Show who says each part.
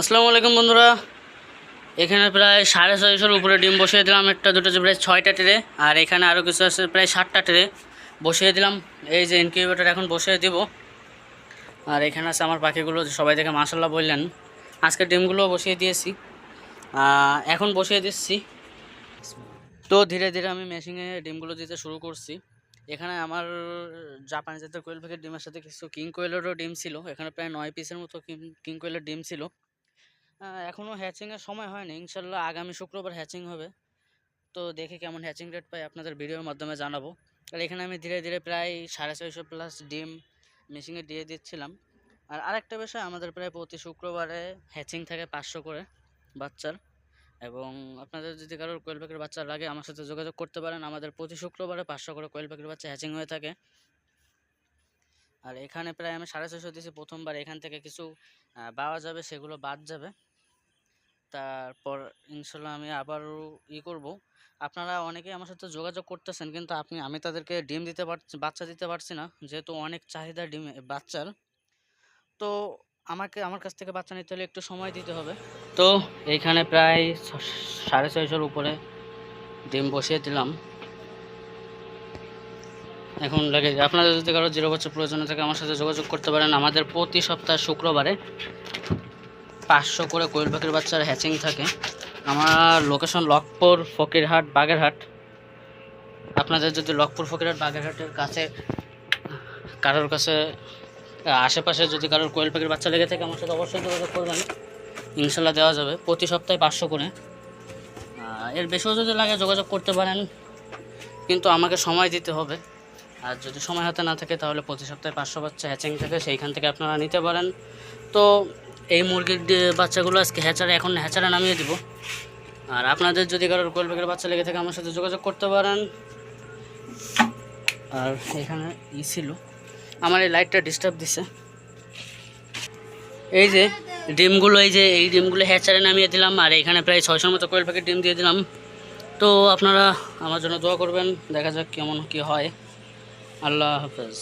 Speaker 1: আসসালামু আলাইকুম বন্ধুরা। এখানে প্রায় সাড়ে ছয়শোর উপরে ডিম বসিয়ে দিলাম। একটা, দুটো প্রায় ছয়টা ট্রে। আর এখানে আরও কিছু আছে, প্রায় ষাটটা ট্রে বসিয়ে দিলাম। এই যে ইনকিউবেটার এখন বসিয়ে দিব। আর এখানে আছে আমার পাখিগুলো সবাই দেখে মাসাল্লাহ বললেন। আজকে ডিমগুলো বসিয়ে দিয়েছি। এখন বসিয়ে দিচ্ছি। তো ধীরে ধীরে আমি মেশিনে ডিমগুলো দিতে শুরু করছি। এখানে আমার জাপানি জাতের কোয়েল পাখির ডিমের সাথে কিছু কিং কোয়েলেরও ডিম ছিল। এখানে প্রায় নয় পিসের মতো কিং কোয়েলের ডিম ছিল। এখনও হ্যাচিংয়ের সময় হয়নি। ইনশাল্লাহ আগামী শুক্রবার হ্যাচিং হবে। তো দেখি কেমন হ্যাচিং রেট পাই, আপনাদের ভিডিওর মাধ্যমে জানাব। আর এখানে আমি ধীরে ধীরে প্রায় সাড়ে ছয়শো প্লাস ডিম মেশিনে দিয়ে দিচ্ছিলাম। আর আরেকটা বিষয়, আমাদের প্রায় প্রতি শুক্রবারে হ্যাচিং থাকে পাঁচশো করে বাচ্চার। এবং আপনাদের যদি কারোর কোয়েল পাখির বাচ্চা লাগে, আমার সাথে যোগাযোগ করতে পারেন। আমাদের প্রতি শুক্রবারে পাঁচশো করে কোয়েল পাখির বাচ্চা হ্যাচিং হয়ে থাকে। আর এখানে প্রায় আমি সাড়ে ছশো দিয়েছি প্রথমবার। এখান থেকে কিছু পাওয়া যাবে, সেগুলো বাদ যাবে। তারপর ইনশাল্লাহ আমি আবারও ই করব। আপনারা অনেকেই আমার সাথে যোগাযোগ করতেছেন, কিন্তু আপনি, আমি তাদেরকে ডিম দিতে পারছি বাচ্চা দিতে পারছি না, যেহেতু অনেক চাহিদা ডিম বাচ্চার। তো আমাকে, আমার কাছ থেকে বাচ্চা নিতে হলে একটু সময় দিতে হবে। তো এইখানে প্রায় সাড়ে ছয়শোর উপরে ডিম বসিয়ে দিলাম। এখন লাগে, আপনাদের যদি কারও জিরো বছর প্রয়োজন থাকে, আমার সাথে যোগাযোগ করতে পারেন। আমাদের প্রতি সপ্তাহ শুক্রবারে পাঁচশো করে কোয়েল পাখির বাচ্চার হ্যাচিং থাকে। আমার লোকেশন লকপুর ফকিরহাট, বাগেরহাট। আপনাদের যদি লকপুর ফকিরহাট, বাগেরহাটের কাছে, কারোর কাছে, আশেপাশে যদি কারোর কোয়েল পাখির বাচ্চা লেগে থাকে, আমার সাথে অবশ্যই যোগাযোগ করবেন। ইনশাল্লাহ দেওয়া যাবে। প্রতি সপ্তাহে পাঁচশো করে। এর বেশিও যদি লাগে যোগাযোগ করতে পারেন, কিন্তু আমাকে সময় দিতে হবে। আর যদি সময় হাতে না থাকে, তাহলে প্রতি সপ্তাহে পাঁচশো বাচ্চা হ্যাচিং থাকে, সেইখান থেকে আপনারা নিতে পারেন। তো এই মুরগির বাচ্চাগুলো আজকে হ্যাচারে, এখন হ্যাচারে নামিয়ে দিব। আর আপনাদের যদি কারোর কোয়েল পাখির বাচ্চা লেগে থাকে, আমার সাথে যোগাযোগ করতে পারেন। আর এখানে ই ছিল। আমার এই লাইটটা ডিস্টার্ব দিছে। এই যে ডিমগুলো, এই যে এই ডিমগুলো হ্যাচারে নামিয়ে দিলাম, আর এখানে প্রায় ছয়শোর মতো কোয়েল প্যাকেট ডিম দিয়ে দিলাম। তো আপনারা আমার জন্য দোয়া করবেন, দেখা যাক কেমন কি হয়। আল্লাহ হাফেজ।